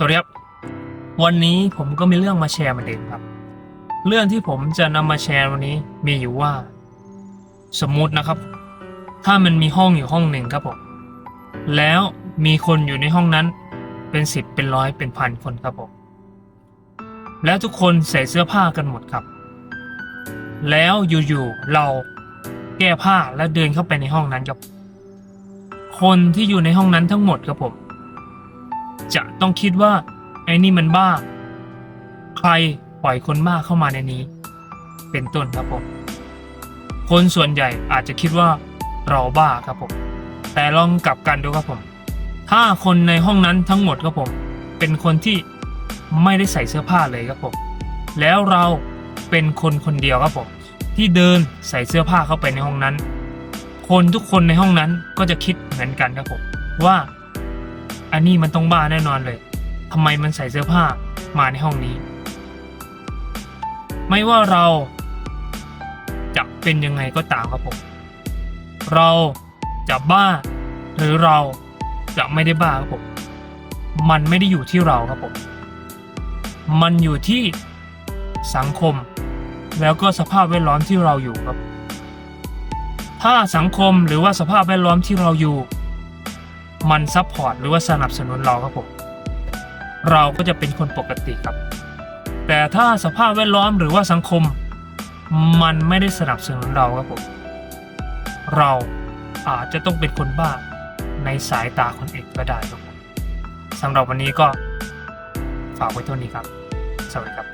สวัสดีครับ วันนี้ผมก็มีเรื่องมาแชร์เหมือนเดิมครับ เรื่องที่ผมจะนำมาแชร์วันนี้มีอยู่ว่า สมมุตินะครับ ถ้ามันมีห้องอยู่ห้องหนึ่งครับผมแล้วมีคนอยู่ในห้องนั้น เป็นสิบเป็นร้อยเป็นพันคนครับผมแล้วทุกคนใส่เสื้อผ้ากันหมดครับ แล้วอยู่ๆเราแก้ผ้าแล้วเดินเข้าไปในห้องนั้นครับ คนที่อยู่ในห้องนั้นทั้งหมดครับผม จะต้องคิดว่า ไอ้นี่มันบ้า ใครปล่อยคนบ้าเข้ามาในนี้ เป็นต้นครับผม คนส่วนใหญ่อาจจะคิดว่าเราบ้าครับผม แต่ลองกลับกันดูครับผม ถ้าคนในห้องนั้นทั้งหมดครับผม เป็นคนที่ไม่ได้ใส่เสื้อผ้าเลยครับผม แล้วเราเป็นคนคนเดียวครับผม ที่เดินใส่เสื้อผ้าเข้าไปในห้องนั้น คนทุกคนในห้องนั้นก็จะคิดเหมือนกันครับผมว่า อันนี้มันต้องบ้าแน่นอนเลยทำไมมันใส่เสื้อผ้ามาในห้องนี้ ไม่ว่าเราจะเป็นยังไงก็ตามครับผม เราจะบ้า หรือเราจะไม่ได้บ้าครับผม มันไม่ได้อยู่ที่เราครับผม มันอยู่ที่สังคม แล้วก็สภาพแวดล้อมที่เราอยู่ครับ ถ้าสังคมหรือว่าสภาพแวดล้อมที่เราอยู่ มันซัพพอร์ตหรือว่าสนับสนุนเราครับผมเราก็จะเป็นคนปกติครับ แต่ถ้าสภาพแวดล้อมหรือว่าสังคม มันไม่ได้สนับสนุนเราครับผมเราอาจจะต้องเป็นคนบ้าในสายตาคนอื่นก็ได้ครับสำหรับวันนี้ก็ฝากไว้เท่านี้ครับ สวัสดีครับ